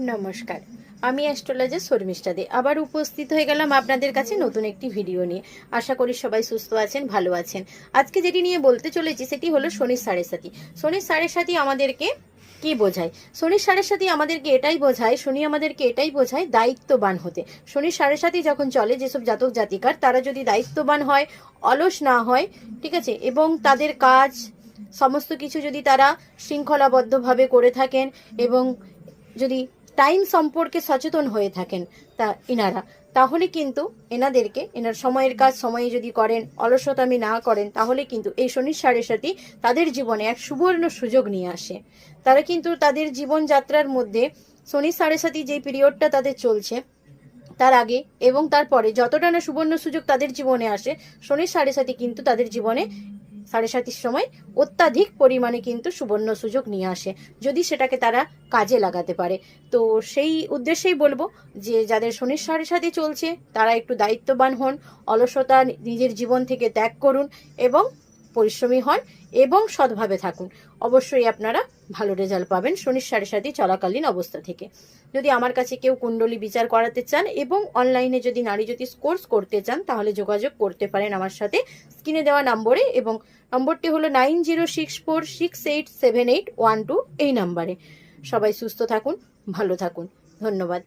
নমস্কার। আমি অ্যাস্ট্রোলজার শর্মিষ্ঠা দে। আবার উপস্থিত হয়ে গেলাম আপনাদের কাছে নতুন একটি ভিডিও নিয়ে। আশা করি সবাই সুস্থ আছেন, ভালো আছেন। আজকে যেটি নিয়ে বলতে চলেছি সেটি হলো শনির সাড়ে সাথী শনির সাড়ে সাথী আমাদেরকে কি বোঝায়? শনির সাড়ে সাথী আমাদেরকে এটাই বোঝায়, শনি আমাদেরকে এটাই বোঝায় দায়িত্ববান হতে। শনির সাড়ে সাথী যখন চলে যেসব জাতক জাতিকার, তারা যদি দায়িত্ববান হয়, অলস না হয়, ঠিক আছে, এবং তাদের কাজ, সমস্ত কিছু যদি তারা শৃঙ্খলাবদ্ধভাবে করে থাকেন এবং যদি টাইম সম্পর্কে সচেতন হয়ে থাকেন তা ইনারা। তাহলে কিন্তু এনাদেরকে, এনার সময়ের কাজ সময়ে যদি করেন, অলসতামি না করেন, তাহলে কিন্তু এই শনির সাড়ে সাথী তাদের জীবনে এক সুবর্ণ সুযোগ নিয়ে আসে। তারা কিন্তু তাদের জীবনযাত্রার মধ্যে শনির সাড়ে সাথী যে পিরিয়ডটা তাদের চলছে, তার আগে এবং তারপরে যতটা না সুবর্ণ সুযোগ তাদের জীবনে আসে শনির সাড়ে সাথী কিন্তু তাদের জীবনে সাড়ে সাতির সময় অত্যাধিক পরিমাণে কিন্তু সুবর্ণ সুযোগ নিয়ে আসে, যদি সেটাকে তারা কাজে লাগাতে পারে। তো সেই উদ্দেশ্যেই বলব যে, যাদের শনির সাড়ে সাথে চলছে, তারা একটু দায়িত্ববান হন, অলসতা নিজের জীবন থেকে ত্যাগ করুন এবং পরিশ্রমী হন এবং সৎভাবে থাকুন। অবশ্যই আপনারা ভালো রেজাল্ট পাবেন শনির সাড়ে সাথে চলাকালীন অবস্থা থেকে। যদি আমার কাছে কেউ কুণ্ডলী বিচার করাতে চান এবং অনলাইনে যদি নারী জ্যোতিষ কোর্স করতে চান, তাহলে যোগাযোগ করতে পারেন আমার সাথে। স্ক্রিনে দেওয়া নম্বরে এবং নম্বরটি হলো nine zero six four six eight seven eight one two এই নাম্বারে। সবাই সুস্থ থাকুন, ভালো থাকুন। ধন্যবাদ।